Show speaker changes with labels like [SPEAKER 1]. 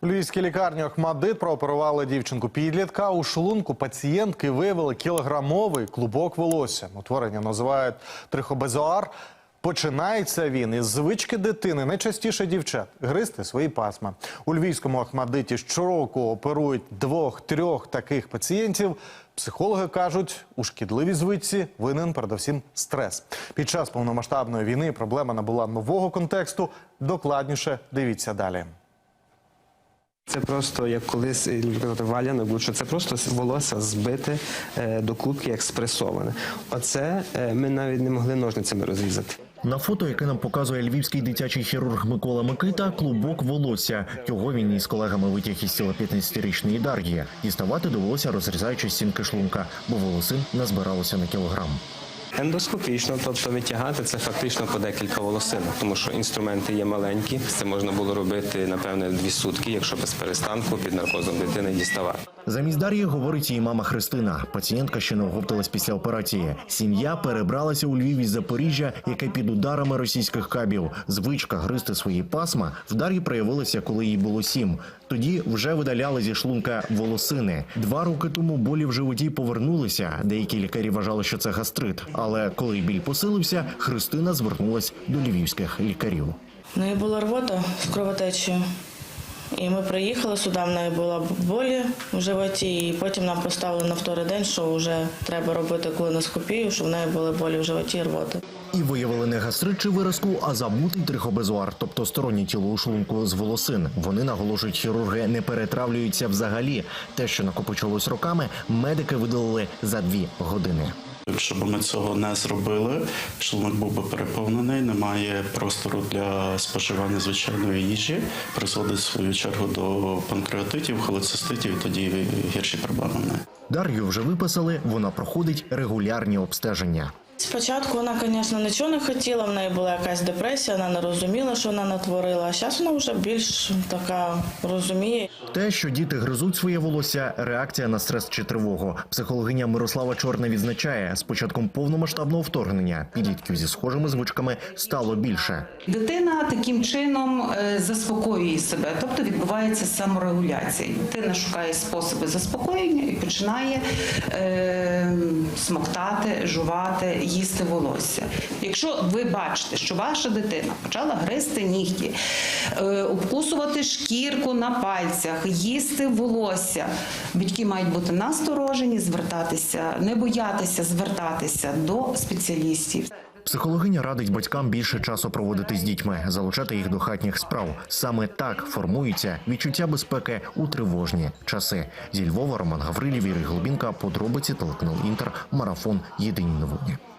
[SPEAKER 1] У львівській лікарні Охмадит прооперували дівчинку підлітка. У шлунку пацієнтки виявили кілограмовий клубок волосся. Утворення називають трихобезоар. Починається він із звички дитини, найчастіше дівчат, гризти свої пасма. У львівському Ахмадиті щороку оперують двох-трьох таких пацієнтів. Психологи кажуть, у шкідливій звичці винен передовсім стрес. Під час повномасштабної війни проблема набула нового контексту. Докладніше дивіться далі.
[SPEAKER 2] Це просто як колись казати, валянок, що це просто волосся збите е, до кубки, як спресоване. Оце е, ми навіть не могли ножницями розрізати.
[SPEAKER 3] На фото, яке нам показує львівський дитячий хірург Микола Микита, клубок волосся. Його він із колегами витяг із тіла 15-річної Дар'ї. Діставати довелося, розрізаючи стінки шлунка, бо волосин назбиралося на кілограм.
[SPEAKER 2] Ендоскопічно, тобто витягати це фактично по декілька волосинок, тому що інструменти є маленькі. Це можна було робити напевне дві сутки, якщо без перестанку під наркозом дитини діставати.
[SPEAKER 3] Замість Дар'ї говорить її мама Христина. Пацієнтка ще не оговталась після операції. Сім'я перебралася у Львів із Запоріжжя, яке під ударами російських кабів. Звичка гризти свої пасма в Дар'ї проявилася, коли їй було сім. Тоді вже видаляли зі шлунка волосини. Два роки тому болі в животі повернулися. Деякі лікарі вважали, що це гастрит. Але коли біль посилився, Христина звернулась до львівських лікарів.
[SPEAKER 4] В неї була рвота з кровотечею. І ми приїхали сюди, в неї була болі в животі, і потім нам поставили на вторий день, що вже треба робити колоноскопію, що в неї були болі в животі і рвота.
[SPEAKER 3] І виявили не гастрит чи виразку, а забутий трихобезуар, тобто стороннє тіло у шлунку з волосин. Вони наголошують, хірурги не перетравлюються взагалі. Те, що накопичувалось роками, медики видалили за дві години.
[SPEAKER 5] Якщо б ми цього не зробили, шлунок був би переповнений, немає простору для споживання звичайної їжі, призводить в свою чергу до панкреатитів, холециститів і тоді гірші проблеми.
[SPEAKER 3] Дар'ю вже виписали, вона проходить регулярні обстеження.
[SPEAKER 4] Спочатку вона, звісно, нічого не хотіла, в неї була якась депресія, вона не розуміла, що вона натворила. А зараз вона вже більш така розуміє.
[SPEAKER 3] Те, що діти гризуть своє волосся, реакція на стрес чи тривогу. Психологиня Мирослава Чорна відзначає, з початком повномасштабного вторгнення підлітків зі схожими звичками стало більше.
[SPEAKER 6] Дитина таким чином е, заспокоює себе, тобто відбувається саморегуляція. Дитина шукає способи заспокоєння і починає е, смоктати, жувати, їсти волосся. Якщо ви бачите, що ваша дитина почала гризти нігті, е, обкусувати шкірку на пальцях, їсти волосся, батьки мають бути насторожені, звертатися, не боятися звертатися до спеціалістів.
[SPEAKER 3] Психологиня радить батькам більше часу проводити з дітьми, залучати їх до хатніх справ. Саме так формується відчуття безпеки у тривожні часи. Зі Львова Роман Гаврилів, Ігор Глубінка, подробиці телеканал Інтер, марафон. Єдині новини.